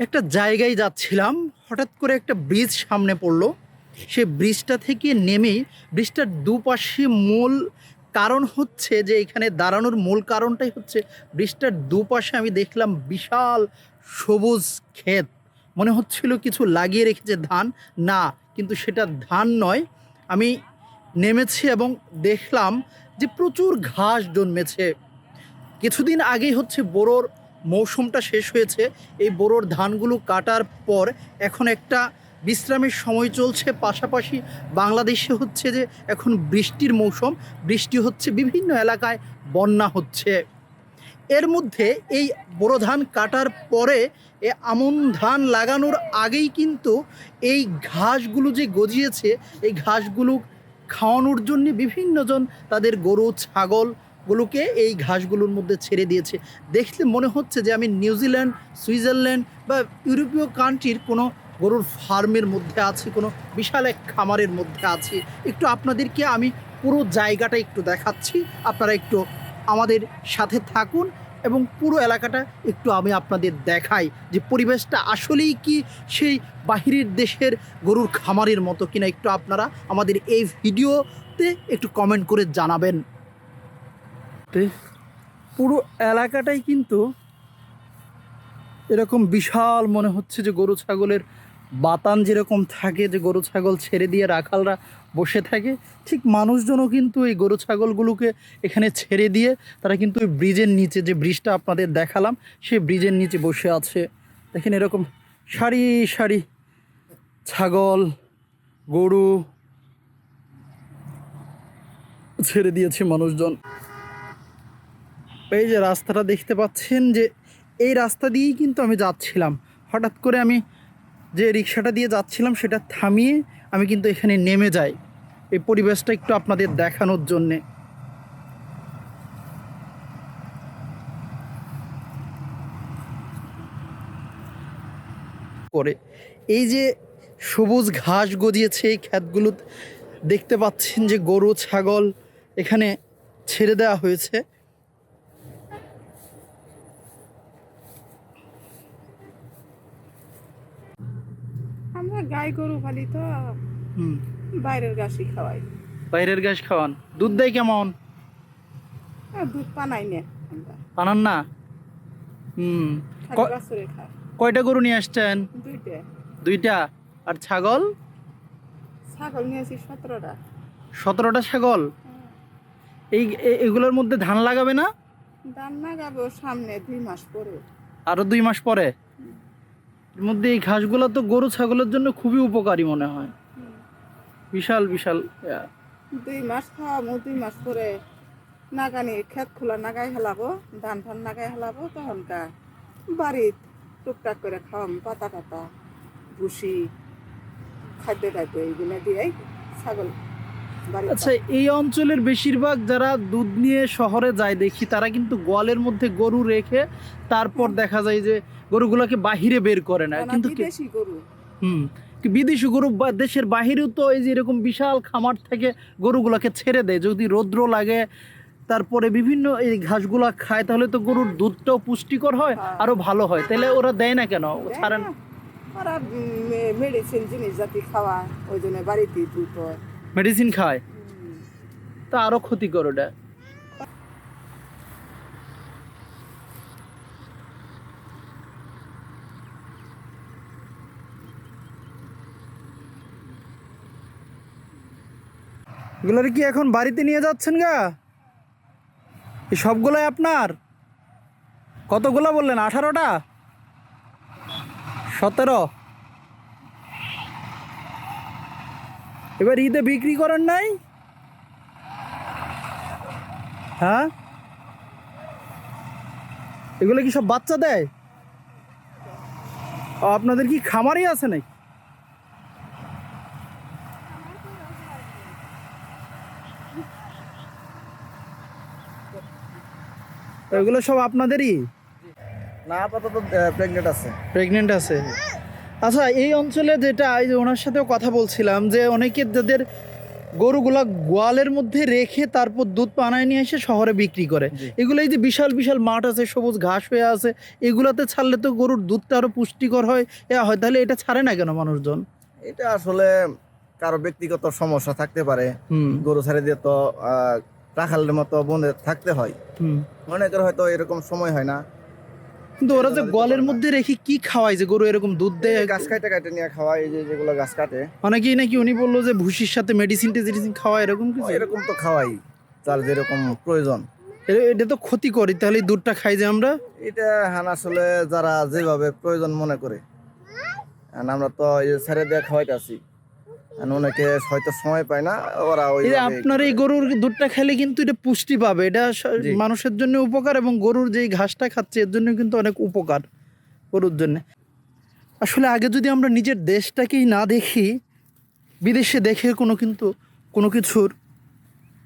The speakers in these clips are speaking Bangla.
একটা জায়গায় যাচ্ছিলাম, হঠাৎ করে একটা ব্রিজ সামনে পড়ল। সে ব্রিজটা থেকে নেমেই ব্রিজটার দুপাশে মূল কারণ হচ্ছে যে এখানে দাঁড়ানোর মূল কারণটাই হচ্ছে ব্রিজটার দুপাশে আমি দেখলাম বিশাল সবুজ ক্ষেত। মনে হচ্ছিল কিছু লাগিয়ে রেখেছে ধান। না, কিন্তু সেটা ধান নয়। আমি নেমেছি এবং দেখলাম যে প্রচুর ঘাস জন্মেছে। কিছুদিন আগেই হচ্ছে বোরোর মৌসুমটা শেষ হয়েছে, এই বোরোর ধানগুলো কাটার পর এখন একটা বিশ্রামের সময় চলছে। পাশাপাশি বাংলাদেশে হচ্ছে যে এখন বৃষ্টির মৌসুম, বৃষ্টি হচ্ছে বিভিন্ন এলাকায়, বন্যা হচ্ছে। এর মধ্যে এই বোরো ধান কাটার পরে এ আমন ধান লাগানোর আগেই কিন্তু এই ঘাসগুলো যে গজিয়েছে, এই ঘাসগুলো খাওয়ানোর জন্য বিভিন্নজন তাদের গরু, ছাগল গুলোকে এই ঘাসগুলোর মধ্যে ছেড়ে দিয়েছে। দেখলে মনে হচ্ছে যে আমি নিউজিল্যান্ড, সুইজারল্যান্ড বা ইউরোপীয় কান্ট্রির কোনো গরুর ফার্মের মধ্যে আছি, কোনো বিশাল এক খামারের মধ্যে আছি। একটু আপনাদেরকে আমি পুরো জায়গাটা একটু দেখাচ্ছি। আপনারা একটু আমাদের সাথে থাকুন এবং পুরো এলাকাটা একটু আমি আপনাদের দেখাই যে পরিবেশটা আসলেই কি সেই বাহিরের দেশের গরুর খামারের মতো কিনা একটু আপনারা আমাদের এই ভিডিওতে একটু কমেন্ট করে জানাবেন। পুরো এলাকাটাই কিন্তু এরকম বিশাল মনে হচ্ছে যে গরু ছাগলের বাতান যেরকম থাকে, যে গরু ছাগল ছেড়ে দিয়ে রাখালরা বসে থাকে। ঠিক মানুষজনও কিন্তু এই গরু ছাগলগুলোকে এখানে ছেড়ে দিয়ে তারা কিন্তু ওই ব্রিজের নিচে যে ব্রিজটা আপনাদের দেখালাম, সেই ব্রিজের নিচে বসে আছে। দেখেন এরকম সারি সারি ছাগল, গরু ছেড়ে দিয়েছে মানুষজন। এই যে রাস্তাটা দেখতে পাচ্ছেন যে এই রাস্তা দিয়েই কিন্তু আমি যাচ্ছিলাম। হঠাৎ করে আমি যে রিক্সাটা দিয়ে যাচ্ছিলাম সেটা থামিয়ে আমি কিন্তু এখানে নেমে যাই। এই পরিবেশটা একটু আপনাদের দেখানোর জন্যে। করে এই যে সবুজ ঘাস গজিয়েছে এই ক্ষেতগুলো দেখতে পাচ্ছেন যে গরু, ছাগল এখানে ছেড়ে দেওয়া হয়েছে আমরা গাই গরু পালি তো হুম। বাইরের ঘাসই খাওয়াই। বাইরের ঘাস খাওয়ান। দুধ দেয় কেমন? দুধ পানাই নে পানান না? হুম। খালি কয়টা গরু নিয়ে আসছেন? দুইটা। দুইটা। আর ছাগল? ছাগল নিয়ে আসি সতেরোটা। সতেরোটা ছাগল? এই এগুলোর মধ্যে ধান লাগাবে না? ধান না গাবো সামনে দুই মাস পরে। আরও দুই মাস পরে? এর মধ্যে এই ঘাসগুলো তো গরু, ছাগলের জন্য খুবই উপকারী মনে হয়। বিশাল বিশাল দুই মাস খাওয়াবো দুই মাস পরে নাগানি খেত খোলা নাগাই হেলাবো, ধান ফান নাগাই হেলাবো তখনকা বাড়িত টুকটাক করে খাওয়াম, পাতা টাতা, ভুসি, খাদ্য টাদ্য এইগুলো দিয়ে ছাগল আচ্ছা এই অঞ্চলের বেশিরভাগ যারা দুধ নিয়ে শহরে যায় দেখি তারা কিন্তু গোয়ালের মধ্যে গরু রেখে তারপর দেখা যায় যে গরুগুলোকে বাহিরে বের করে না কিন্তু কি- বিদেশি গরু। হুম বিদেশি গরু বা দেশের বাহিরেও তো এই যে এরকম বিশাল খামার থেকে গরুগুলোকে ছেড়ে দেয়। যদি রৌদ্র লাগে তারপরে বিভিন্ন এই ঘাসগুলা খায় তাহলে তো গরুর দুধটাও পুষ্টিকর হয় হ্যাঁ। আরও ভালো হয়। তাহলে ওরা দেয় না কেন? ছাড়েন। ওরা মেডিসিন জিনিস জাতি খাওয়া ওই জন্য বাড়িতেই দুধ হয়। মেডিসিন খায়। তা আরও ক্ষতিকর ওটা। এগুলোর কি এখন বাড়িতে নিয়ে যাচ্ছেন গা? এই সবগুলোই আপনার? কতগুলো বললেন, আঠারোটা? সতেরো? এবার ঈদে বিক্রি করেন নাই? হ্যাঁ? এগুলো কি সব বাচ্চা দেয়? আপনাদের কি খামারই আছে নাকি? এগুলো সব আপনাদেরই? না আপাতত প্রেগনেন্ট আছে। প্রেগনেন্ট আছে। আচ্ছা এই অঞ্চলে যেটা এই যে ওনার সাথেও কথা বলছিলাম যে অনেকে যাদের গরুগুলা গোয়ালের মধ্যে রেখে তারপর দুধ পানায় নিয়ে এসে শহরে বিক্রি করে। এগুলো এই যে বিশাল বিশাল মাঠ আছে সবুজ ঘাস হয়ে আছে এগুলাতে ছাড়লে তো গরুর দুধটা আরও পুষ্টিকর হয় এ হয় তাহলে এটা ছাড়ে না কেন মানুষজন? এটা আসলে কারও ব্যক্তিগত সমস্যা থাকতে পারে। গরু ছাড়ে দিয়ে তো রাখালের মতো বনে থাকতে হয়। অনেকের হয়তো এরকম সময় হয় না। কিন্তু ওরা যে গোয়ালের মধ্যে রেখে কি খাওয়ায় যে গরু এরকম দুধ দেয়? গাছ কাটে কাটে নিয়ে খাওয়াই যে যেগুলো গাছ কাটে। অনেকেই নাকি উনি বলল যে ভুসির সাথে মেডিসিন টেডিসিন খাওয়া এরকম কিছু? এরকম তো খাওয়াই তার যেরকম প্রয়োজন। এটা তো ক্ষতি করি তাহলে দুধটা খাই যে আমরা? এটা হান আসলে যারা যেভাবে প্রয়োজন মনে করে। আর আমরা তো এই ছেড়ে দিয়ে খাওয়াইতে আছি অনেকে হয়তো সময় পায় না ওরা ওই আপনার এই গরুর দুধটা খেলে কিন্তু এটা পুষ্টি পাবে। এটা মানুষের জন্য উপকার এবং গরুর যেই ঘাসটা খাচ্ছে এর জন্য কিন্তু অনেক উপকার গরুর জন্য। আসলে আগে যদি আমরা নিজের দেশটাকেই না দেখি বিদেশে দেখে কোনো কিন্তু কোনো কিছুর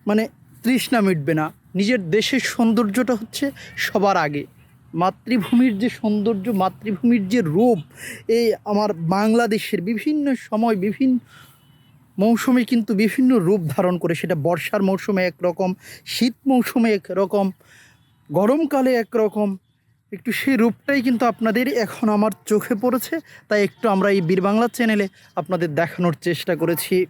মানে তৃষ্ণা মিটবে না। নিজের দেশের সৌন্দর্যটা হচ্ছে সবার আগে। মাতৃভূমির যে সৌন্দর্য মাতৃভূমির যে রূপ এই আমার বাংলাদেশের বিভিন্ন সময় বিভিন্ন মৌসুমে কিন্তু বিভিন্ন রূপ ধারণ করে, সেটা বর্ষার মৌসুমে একরকম, শীত মৌসুমে একরকম, গরমকালে একরকম, একটু সেই রূপটাই কিন্তু আপনাদের এখন আমার চোখে পড়েছে, তাই একটু আমরা এই বীর বাংলা চ্যানেলে আপনাদের দেখানোর চেষ্টা করেছি।